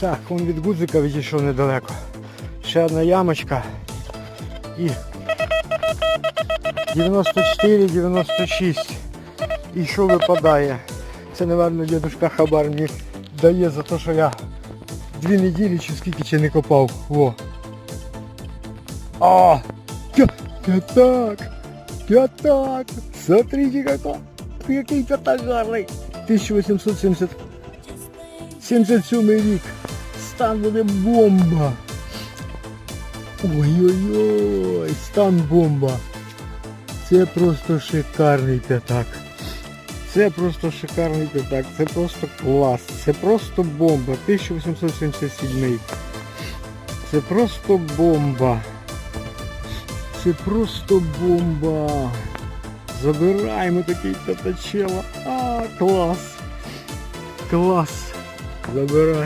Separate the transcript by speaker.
Speaker 1: Так, он від гудзика відійшов недалеко. Ще одна ямочка. І 94-96. І що випадає? Це, напевно, дідушка Хабар мені дає за те, що я дві неділі чи скільки ще не копав. Во. А! пя- П'ятак! П'ятак! Смотрите, какой, який п'ятак гарний! 1870 77 рік. Стан буде бомба. Ой-ой-ой, стан бомба. Це просто шикарний п'ятак. Це просто шикарний п'ятак. Це просто клас. Це просто бомба. 1877. Це просто бомба. Це просто бомба. Забираємо такий п'ятачела. А, клас. Клас. Забирай.